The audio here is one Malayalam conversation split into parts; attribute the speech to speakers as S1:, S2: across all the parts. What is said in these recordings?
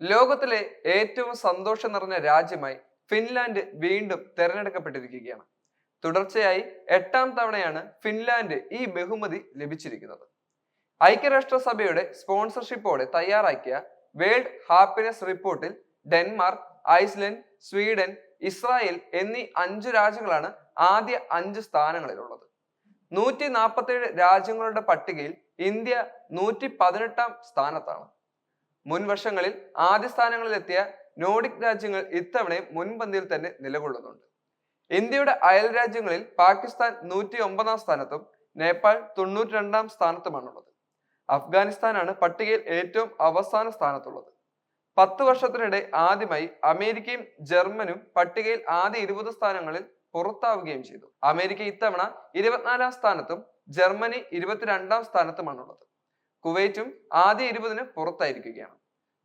S1: ലോകത്തിലെ ഏറ്റവും സന്തോഷം നിറഞ്ഞ രാജ്യമായി ഫിൻലാൻഡ് വീണ്ടും തെരഞ്ഞെടുക്കപ്പെട്ടിരിക്കുകയാണ്. തുടർച്ചയായി എട്ടാം തവണയാണ് ഫിൻലാൻഡ് ഈ ബഹുമതി ലഭിച്ചിരിക്കുന്നത്. ഐക്യരാഷ്ട്രസഭയുടെ സ്പോൺസർഷിപ്പോടെ തയ്യാറാക്കിയ വേൾഡ് ഹാപ്പിനെസ് റിപ്പോർട്ടിൽ ഡെൻമാർക്ക് ഐസ്ലൻഡ് സ്വീഡൻ ഇസ്രായേൽ എന്നീ അഞ്ചു രാജ്യങ്ങളാണ് ആദ്യ അഞ്ച് സ്ഥാനങ്ങളിലുള്ളത്. നൂറ്റി നാൽപ്പത്തേഴ് രാജ്യങ്ങളുടെ പട്ടികയിൽ ഇന്ത്യ നൂറ്റി പതിനെട്ടാം സ്ഥാനത്താണ്. മുൻ വർഷങ്ങളിൽ ആദ്യ സ്ഥാനങ്ങളിലെത്തിയ നോഡിക് രാജ്യങ്ങൾ ഇത്തവണയും മുൻപന്തിയിൽ തന്നെ നിലകൊള്ളുന്നുണ്ട്. ഇന്ത്യയുടെ അയൽ രാജ്യങ്ങളിൽ പാകിസ്ഥാൻ നൂറ്റി ഒമ്പതാം സ്ഥാനത്തും നേപ്പാൾ തൊണ്ണൂറ്റി രണ്ടാം സ്ഥാനത്തുമാണുള്ളത്. അഫ്ഗാനിസ്ഥാനാണ് പട്ടികയിൽ ഏറ്റവും അവസാന സ്ഥാനത്തുള്ളത്. പത്ത് വർഷത്തിനിടെ ആദ്യമായി അമേരിക്കയും ജർമ്മനും പട്ടികയിൽ ആദ്യ ഇരുപത് സ്ഥാനങ്ങളിൽ പുറത്താവുകയും ചെയ്തു. അമേരിക്ക ഇത്തവണ ഇരുപത്തിനാലാം സ്ഥാനത്തും ജർമ്മനി ഇരുപത്തിരണ്ടാം സ്ഥാനത്തുമാണുള്ളത്. കുവൈറ്റും ആദ്യ ഇരുപതിന് പുറത്തായിരിക്കുകയാണ്.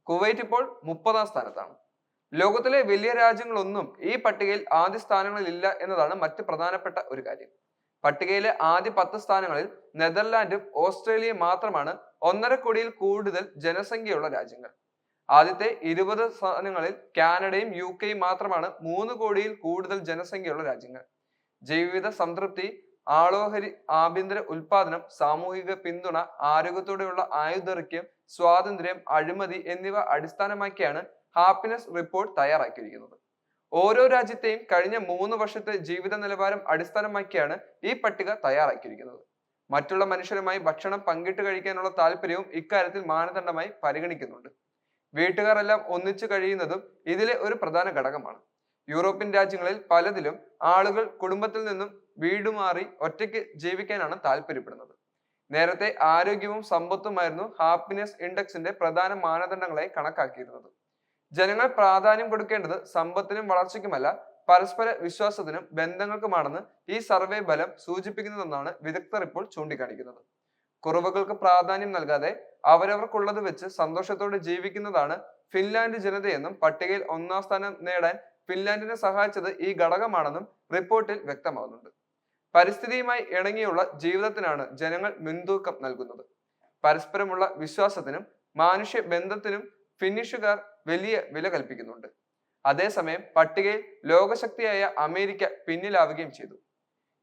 S1: കുവൈറ്റ് ഇപ്പോൾ മുപ്പതാം സ്ഥാനത്താണ്. ലോകത്തിലെ വലിയ രാജ്യങ്ങളൊന്നും ഈ പട്ടികയിൽ ആദ്യ സ്ഥാനങ്ങളിലില്ല എന്നതാണ് മറ്റ് പ്രധാനപ്പെട്ട ഒരു കാര്യം. പട്ടികയിലെ ആദ്യ പത്ത് സ്ഥാനങ്ങളിൽ നെതർലാൻഡും ഓസ്ട്രേലിയയും മാത്രമാണ് ഒന്നര കോടിയിൽ കൂടുതൽ ജനസംഖ്യയുള്ള രാജ്യങ്ങൾ. ആദ്യത്തെ ഇരുപത് സ്ഥാനങ്ങളിൽ കാനഡയും യു കെയും മാത്രമാണ് മൂന്ന് കോടിയിൽ കൂടുതൽ ജനസംഖ്യയുള്ള രാജ്യങ്ങൾ. ജീവിത സംതൃപ്തി ആളോഹരി ആഭ്യന്തര ഉൽപാദനം സാമൂഹിക പിന്തുണ ആരോഗ്യത്തോടെയുള്ള ആയുധൈക്യം സ്വാതന്ത്ര്യം അഴിമതി എന്നിവ അടിസ്ഥാനമാക്കിയാണ് ഹാപ്പിനെസ് റിപ്പോർട്ട് തയ്യാറാക്കിയിരിക്കുന്നത്. ഓരോ രാജ്യത്തെയും കഴിഞ്ഞ മൂന്ന് വർഷത്തെ ജീവിത നിലവാരം അടിസ്ഥാനമാക്കിയാണ് ഈ പട്ടിക തയ്യാറാക്കിയിരിക്കുന്നത്. മറ്റുള്ള മനുഷ്യരുമായി ഭക്ഷണം പങ്കിട്ട് കഴിക്കാനുള്ള താല്പര്യവും ഇക്കാര്യത്തിൽ മാനദണ്ഡമായി പരിഗണിക്കുന്നുണ്ട്. വീട്ടുകാരെല്ലാം ഒന്നിച്ചു കഴിയുന്നതും ഇതിലെ ഒരു പ്രധാന ഘടകമാണ്. യൂറോപ്യൻ രാജ്യങ്ങളിൽ പലതിലും ആളുകൾ കുടുംബത്തിൽ നിന്നും വീടുമാറി ഒറ്റയ്ക്ക് ജീവിക്കാനാണ് താല്പര്യപ്പെടുന്നത്. നേരത്തെ ആരോഗ്യവും സമ്പത്തുമായിരുന്നു ഹാപ്പിനെസ് ഇൻഡെക്സിന്റെ പ്രധാന മാനദണ്ഡങ്ങളായി കണക്കാക്കിയിരുന്നത്. ജനങ്ങൾ പ്രാധാന്യം കൊടുക്കേണ്ടത് സമ്പത്തിനും വളർച്ചയ്ക്കുമല്ല പരസ്പര വിശ്വാസത്തിനും ബന്ധങ്ങൾക്കുമാണെന്ന് ഈ സർവേ ഫലം സൂചിപ്പിക്കുന്നതെന്നാണ് വിദഗ്ധർ ഇപ്പോൾ ചൂണ്ടിക്കാണിക്കുന്നത്. കുറവുകൾക്ക് പ്രാധാന്യം നൽകാതെ അവരവർക്കുള്ളത് വെച്ച് സന്തോഷത്തോടെ ജീവിക്കുന്നതാണ് ഫിൻലാൻഡ് ജനതയെന്നും പട്ടികയിൽ ഒന്നാം സ്ഥാനം നേടാൻ ഫിൻലാൻഡിനെ സഹായിച്ചത് ഈ ഘടകമാണെന്നും റിപ്പോർട്ടിൽ വ്യക്തമാകുന്നുണ്ട്. പരിസ്ഥിതിയുമായി ഇണങ്ങിയുള്ള ജീവിതത്തിനാണ് ജനങ്ങൾ മുൻതൂക്കം നൽകുന്നത്. പരസ്പരമുള്ള വിശ്വാസത്തിനും മാനുഷ്യ ബന്ധത്തിനും ഫിന്നിഷുകാർ വലിയ വില കൽപ്പിക്കുന്നുണ്ട്. അതേസമയം പട്ടികയിൽ ലോകശക്തിയായ അമേരിക്ക പിന്നിലാവുകയും ചെയ്തു.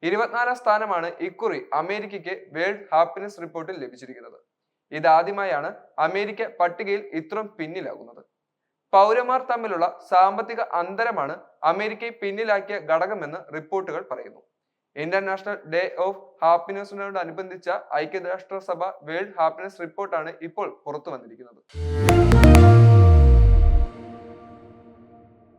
S1: ഇരുപത്തിനാലാം സ്ഥാനമാണ് ഇക്കുറി അമേരിക്കയ്ക്ക് വേൾഡ് ഹാപ്പിനെസ് റിപ്പോർട്ടിൽ ലഭിച്ചിരിക്കുന്നത്. ഇതാദ്യമായാണ് അമേരിക്ക പട്ടികയിൽ ഇത്രയും പിന്നിലാകുന്നത്. പൗരന്മാർ തമ്മിലുള്ള സാമ്പത്തിക അന്തരമാണ് അമേരിക്കയെ പിന്നിലാക്കിയ ഘടകമെന്ന് റിപ്പോർട്ടുകൾ പറയുന്നു. ഇന്റർനാഷണൽ ഡേ ഓഫ് ഹാപ്പിനെസിനോടനുബന്ധിച്ച ഐക്യരാഷ്ട്രസഭ വേൾഡ് ഹാപ്പിനെസ് റിപ്പോർട്ടാണ് ഇപ്പോൾ പുറത്തു വന്നിരിക്കുന്നത്.